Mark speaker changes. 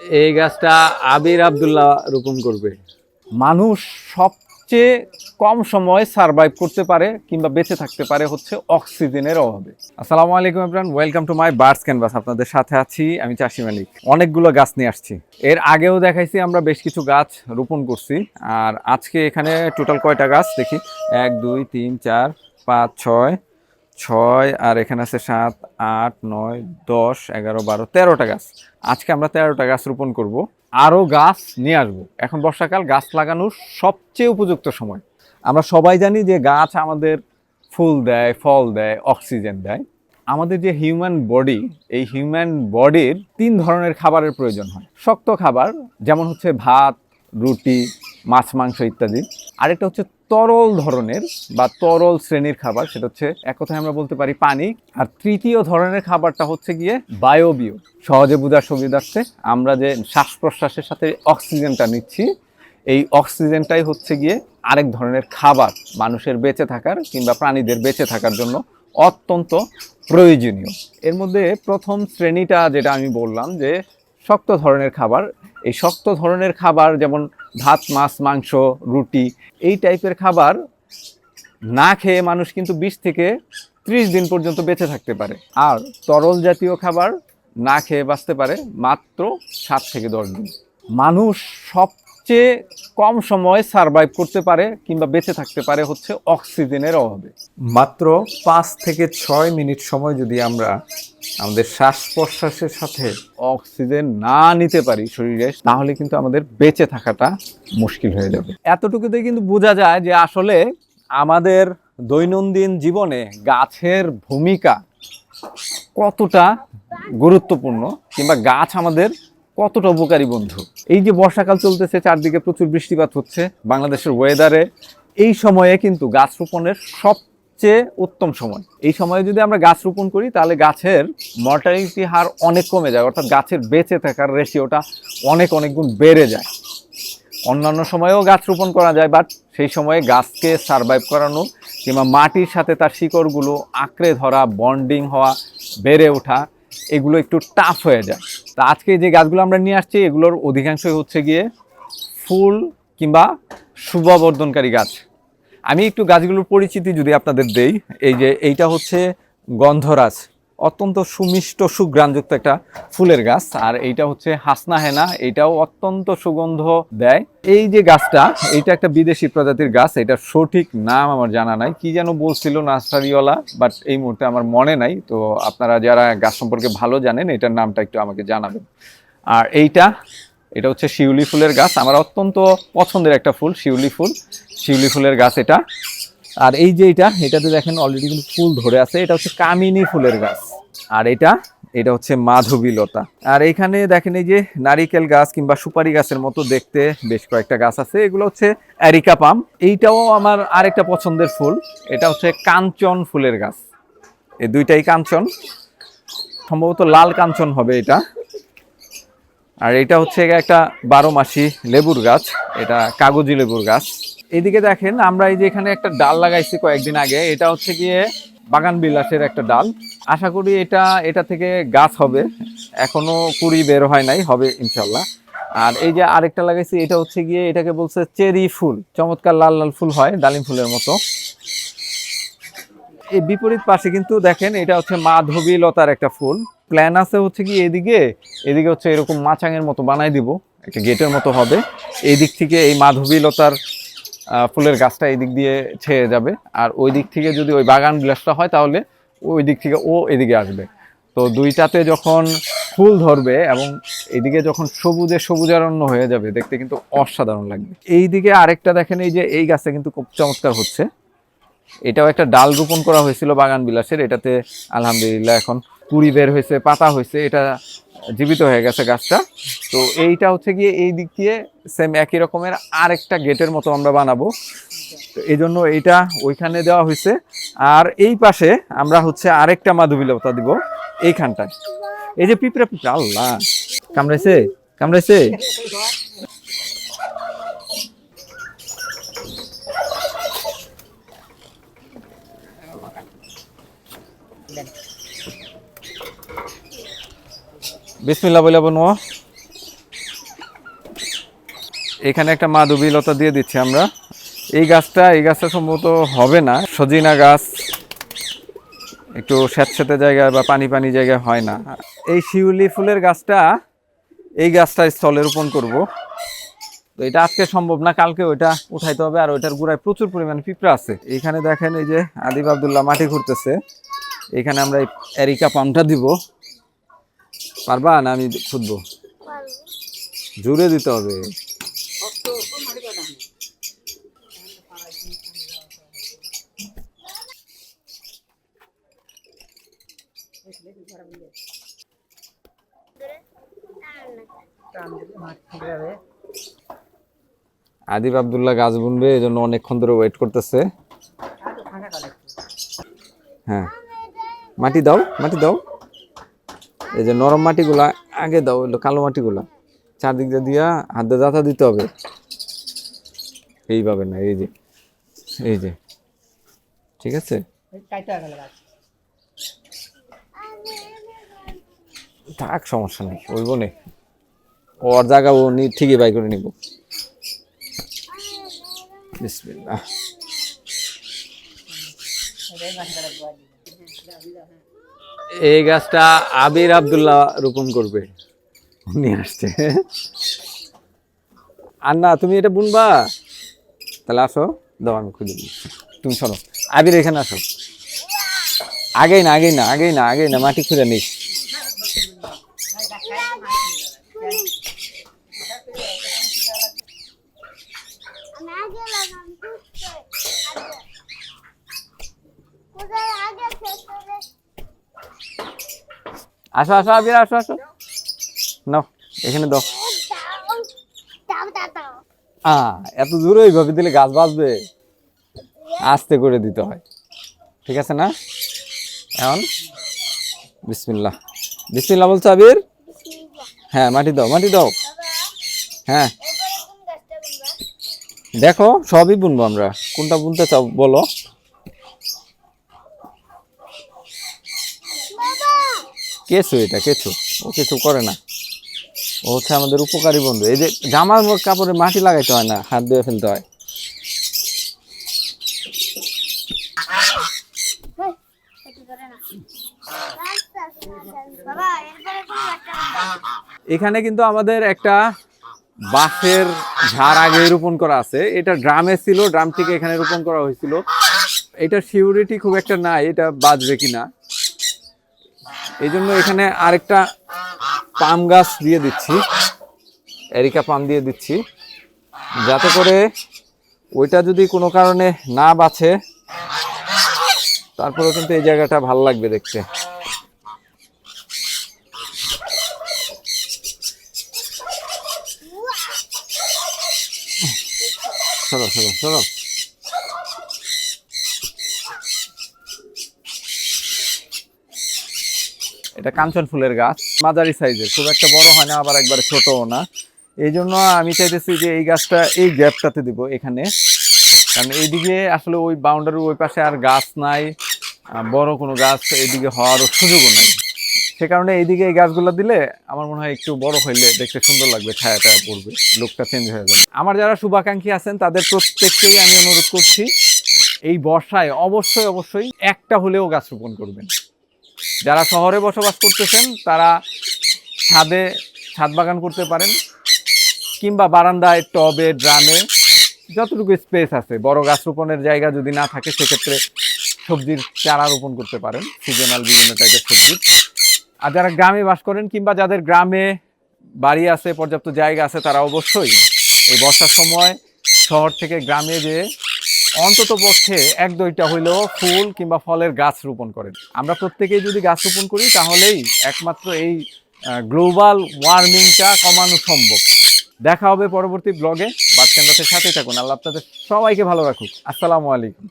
Speaker 1: এই গাছটা আবির আব্দুল্লাহ রোপণ করবে। মানুষ সবচেয়ে কম সময় সারভাইভ করতে পারে কিংবা বেঁচে থাকতে পারে হচ্ছে অক্সিজেনের অভাবে। আসসালামু আলাইকুম everyone welcome to my bars canvas আপনাদের সাথে আছি আমি চাষি মালিক অনেকগুলো গাছ নিয়ে আসছি। এর আগেও দেখাইছি, আমরা বেশ কিছু গাছ রোপণ করছি। আর আজকে এখানে টোটাল কয়টা গাছ দেখি? এক, দুই, তিন, চার, পাঁচ, ছয় ছয়, আর এখানে আছে সাত, আট, নয়, দশ, এগারো, বারো, তেরোটা গাছ। আজকে আমরা তেরোটা গাছ রোপণ করব। আরও গাছ নিয়ে আসব। এখন বর্ষাকাল, গাছ লাগানোর সবচেয়ে উপযুক্ত সময়। আমরা সবাই জানি যে গাছ আমাদের ফুল দেয়, ফল দেয়, অক্সিজেন দেয়। আমাদের যে হিউম্যান বডি, এই হিউম্যান বডির তিন ধরনের খাবারের প্রয়োজন হয়। শক্ত খাবার, যেমন হচ্ছে ভাত, রুটি, মাছ, মাংস ইত্যাদি। আরেকটা হচ্ছে তরল ধরনের বা তরল শ্রেণির খাবার, সেটা হচ্ছে এক কথায় আমরা বলতে পারি পানি। আর তৃতীয় ধরনের খাবারটা হচ্ছে গিয়ে বায়োবিও সহজে বোঝার সুবিধার্থে আমরা যে শ্বাস প্রশ্বাসের সাথে অক্সিজেনটা নিচ্ছি, এই অক্সিজেনটাই হচ্ছে গিয়ে আরেক ধরনের খাবার, মানুষের বেঁচে থাকার কিংবা প্রাণীদের বেঁচে থাকার জন্য অত্যন্ত প্রয়োজনীয়। এর মধ্যে প্রথম শ্রেণীটা যেটা আমি বললাম যে শক্ত ধরনের খাবার। এই শক্ত ধরনের খাবার যেমন ভাত, মাছ, মাংস, রুটি এই টাইপের খাবার না খেয়ে মানুষ কিন্তু বিশ থেকে ত্রিশ দিন পর্যন্ত বেঁচে থাকতে পারে। আর তরল জাতীয় খাবার না খেয়ে বাঁচতে পারে মাত্র সাত থেকে দশ দিন। মানুষ সবচেয়ে কম সময় সারভাইভ করতে পারে কিংবা বেঁচে থাকতে পারে হচ্ছে অক্সিজেনের অভাবে। মাত্র পাঁচ থেকে ছয় মিনিট সময় যদি আমরা আমাদের শ্বাস প্রশ্বাসের সাথে অক্সিজেন না নিতে পারি শরীরে তাহলে কিন্তু আমাদের বেঁচে থাকাটা মুশকিল হয়ে যাবে। এতটুকুতে কিন্তু বোঝা যায় যে আসলে আমাদের দৈনন্দিন জীবনে গাছের ভূমিকা কতটা গুরুত্বপূর্ণ কিংবা গাছ আমাদের কতটা উপকারী বন্ধু? এই যে বর্ষাকাল চলতেছে, চারদিকে প্রচুর বৃষ্টিপাত হচ্ছে, বাংলাদেশের ওয়েদারে এই সময়ে কিন্তু গাছ রোপণের সবচেয়ে উত্তম সময়। এই সময়ে যদি আমরা গাছ রোপণ করি, তাহলে গাছের মর্টালিটি হার অনেক কমে যায়, অর্থাৎ গাছের বেঁচে থাকার রেশিওটা অনেক অনেক গুণ বেড়ে যায়। অন্যান্য সময়েও গাছ রোপণ করা যায় বাট সেই সময়ে গাছকে সারভাইভ করানো কিংবা মাটির সাথে তার শিকড়গুলো আঁকড়ে ধরা বন্ডিং হওয়া, বেড়ে ওঠা এগুলো একটু টাফ হয়ে যায়। তা আজকে যে গাছগুলো আমরা নিয়ে আসছি, এগুলোর অধিকাংশই হচ্ছে গিয়ে ফুল কিংবা শুভবর্ধনকারী গাছ। আমি একটু গাছগুলোর পরিচিতি যদি আপনাদের দেই, এই যে এইটা হচ্ছে গন্ধরাজ। অত্যন্ত সুমিষ্ট, সুগ্রাণযুক্ত একটা ফুলের গাছ। আর এইটা হচ্ছে হাসনা হেনা। এটাও অত্যন্ত সুগন্ধ দেয়। এই যে গাছটা এইটা একটা বিদেশি প্রজাতির গাছ। এটার সঠিক নাম আমার জানা নাই। কি যেন বলছিল নার্সারিওয়ালা, বাট এই মুহূর্তে আমার মনে নাই। তো আপনারা যারা গাছ সম্পর্কে ভালো জানেন, এটার নামটা একটু আমাকে জানাবেন। আর এইটা, এটা হচ্ছে শিউলি ফুলের গাছ। আমার অত্যন্ত পছন্দের একটা ফুল, শিউলি ফুল। শিউলি ফুলের গাছ এটা। আর এই যে এটা, এটাতে দেখেন অলরেডি কিন্তু ফুল ধরে আছে। এটা হচ্ছে কামিনী ফুলের গাছ। আর এটা এটা হচ্ছে মাধবী লতা আর এইখানে দেখেন এই যে নারিকেল গাছ কিংবা সুপারি গাছের মতো দেখতে বেশ কয়েকটা গাছ আছে। এগুলো হচ্ছে অ্যারিকা পাম। এইটাও আমার আরেকটা পছন্দের ফুল। এটা হচ্ছে কাঞ্চন ফুলের গাছ। এই দুইটাই কাঞ্চন। সম্ভবত লাল কাঞ্চন হবে এটা। আর এটা হচ্ছে একটা বারো মাসি লেবুর গাছ। এটা কাগজি লেবুর গাছ। এদিকে দেখেন, আমরা এই যে এখানে একটা ডাল লাগাইছি কয়েকদিন আগে। এটা হচ্ছে গিয়ে বাগান বিলাসের একটা ডাল। আশা করি এটা এটা থেকে গাছ হবে। এখনও কুড়ি বের হয় নাই, হবে ইনশাল্লাহ। আর এই যে আরেকটা লাগাইছি, এটা হচ্ছে গিয়ে, এটাকে বলছে চেরি ফুল। চমৎকার লাল লাল ফুল হয়, ডালিম ফুলের মতো। এই বিপরীত পাশে কিন্তু দেখেন, এটা হচ্ছে মাধবী লতার একটা ফুল। প্ল্যান আছে হচ্ছে কি এদিকে এদিকে হচ্ছে এরকম মাচাঙের মতো বানাই দিব, একটা গেটের মতো হবে। এই দিক থেকে এই মাধবী লতার ফুলের গাছটা এই দিক দিয়ে ছেয়ে যাবে। আর ওই দিক থেকে যদি ওই বাগান বিলাসটা হয় তাহলে ওই দিক থেকে ও এদিকে আসবে। তো দুইটাতে যখন ফুল ধরবে এবং এদিকে যখন সবুজে সবুজারণ্য হয়ে যাবে, দেখতে কিন্তু অসাধারণ লাগবে। এই দিকে আরেকটা দেখেন, এই যে এই গাছটা কিন্তু খুব চমৎকার হচ্ছে। এটাও একটা ডাল রোপণ করা হয়েছিল বাগান বিলাসের, এটাতে আলহামদুলিল্লাহ এখন কুড়ি বের হয়েছে, পাতা হয়েছে, এটা জীবিত হয়ে গেছে গাছটা। তো এইটা হচ্ছে গিয়ে এই দিক দিয়ে সেম একই রকমের আরেকটা গেটের মতো আমরা বানাবো। তো এই জন্য এইটা ওইখানে দেওয়া হয়েছে। আর এই পাশে আমরা হচ্ছে আরেকটা মাধবীলতা দিব এইখানটায়। এই যে পিঁপড়া পিঁপড়া, আল্লাহ। কামড়াইছে? কামড়াইছে? বিসমিল্লা বলে বনু এখানে একটা মাধবী লতা দিয়ে দিচ্ছি আমরা। এই গাছটা এই গাছটা সম্ভবত হবে না। সজিনা গাছ, একটু স্যাঁতস্যাঁতে জায়গায় বা পানি পানি জায়গায় হয় না। এই শিউলি ফুলের গাছটা, এই গাছটা স্থলে রোপণ করব। তো এটা আজকে সম্ভব না, কালকে ওইটা উঠাইতে হবে, আর ওইটার গুড়ায় প্রচুর পরিমাণে পিঁপড়া আছে। এখানে দেখেন এই যে আদিব আবদুল্লাহ মাটি ঘুরতেছে। এখানে আমরা এরিকা পাম্পটা দিব। পারবা না আমি খুঁজবো? জুড়ে দিতে হবে। আদিব আবদুল্লাহ গাছ বুনবে, এই জন্য অনেকক্ষণ ধরে ওয়েট করতেছে। হ্যাঁ। মাটি দাও মাটি দাও। এই যে নরম মাটিগুলা, আগে দাও কালো মাটিগুলা। চারদিক দিয়ে দিয়া হাত দিয়ে দাতা দিতে হবে। এইভাবে না, এই যে এই যে। ঠিক আছে? থাক, সমস্যা নেই ওই বনে ওর জায়গা ও ঠিকই বাই করে নিব। বিসমিল্লাহ। এই গাছটা আবির আবদুল্লাহ রোপণ করবে। উনি আসছে। আর না তুমি এটা বুনবা? তাহলে আসো, দাও আমি খুঁজে তুমি শোনো আবির এখানে আসো। আগেই না আগেই না আগেই না আগেই না, মাটি খুঁজে নিস
Speaker 2: আমি আগে লাগাম বুঝতে আগে কোথায় আগে খেতে
Speaker 1: আসো আসো, আবির, আসো আসো। নাও, এখানে দাও। আ, এত দূরে এইভাবে দিলে গাছ বাঁচবে। আস্তে করে দিতে হয়। ঠিক আছে না? এখন? বিসমিল্লাহ। বিসমিল্লাহ বলছো, আবির? হ্যাঁ মাটি দাও মাটি দাও। হ্যাঁ। দেখো, সবই বুনবো আমরা। কোনটা বুনতে চাও, বলো। কেঁচু এটা, কেঁচু। ও কিছু করে না। ও হচ্ছে আমাদের উপকারী বন্ধু। এই যে জামার কাপড়ে মাটি লাগাইতে হয় না, হাত দিয়ে ফেলতে হয়। এখানে কিন্তু আমাদের একটা বাঁশের ঝাড় আগে রোপণ করা আছে। এটা ড্রামে ছিল, ড্রাম থেকে এখানে রোপণ করা হয়েছিল। এটা সিউরিটি খুব একটা নাই, এটা বাঁচবে কিনা। এই জন্য এখানে আরেকটা পাম গাছ দিয়ে দিচ্ছি। এরিকা পাম দিয়ে দিচ্ছি। যাতে করে ওইটা যদি কোনো কারণে না বাঁচে, তারপরেও কিন্তু এই জায়গাটা ভালো লাগবে দেখতে। সরো সরো সরো। এটা কাঞ্চন ফুলের গাছ, মাঝারি সাইজের, খুব একটা বড় হয় না, আবার একবারে ছোটও না। এই জন্য আমি চাইতেছি যে এই গাছটা এই গ্যাপটাতে দিব এখানে। কারণ এইদিকে আসলে ওই বাউন্ডারির ওই পাশে আর গাছ নাই বড় কোনো গাছ এইদিকে হওয়ারও সুযোগও নাই। সে কারণে এইদিকে এই গাছগুলো দিলে আমার মনে হয় একটু বড় হইলে দেখতে সুন্দর লাগবে, ছায়াটা পড়বে লুকটা চেঞ্জ হয়ে যাবে। আমার যারা শুভাকাঙ্ক্ষী আছেন, তাদের প্রত্যেককেই আমি অনুরোধ করছি, এই বর্ষায় অবশ্যই অবশ্যই একটা হলেও গাছ রোপণ করবেন। যারা শহরে বসবাস করতেছেন, তারা ছাদে, ছাদ বাগান করতে পারেন, কিংবা বারান্দায় টবে, ড্রামে যতটুকু স্পেস আছে, বড় গাছ রোপণের জায়গা যদি না থাকে, সেক্ষেত্রে সবজির চারা রোপণ করতে পারেন সিজনাল বিভিন্ন টাইপের সবজি। আর যারা গ্রামে বাস করেন, কিংবা যাদের গ্রামে বাড়ি আছে, পর্যাপ্ত জায়গা আছে, তারা অবশ্যই এই বর্ষার সময় শহর থেকে গ্রামে যে অন্তত পক্ষে এক দুইটা হইলেও ফুল কিংবা ফলের গাছ রোপণ করেন। আমরা প্রত্যেকেই যদি গাছ রোপণ করি, তাহলেই একমাত্র এই গ্লোবাল ওয়ার্মিংটা কমানো সম্ভব। দেখা হবে পরবর্তী ব্লগে। বাচ্চাদের সাথে থাকুন। আল্লাহ আপনাদের সবাইকে ভালো রাখুক। আসসালামু আলাইকুম।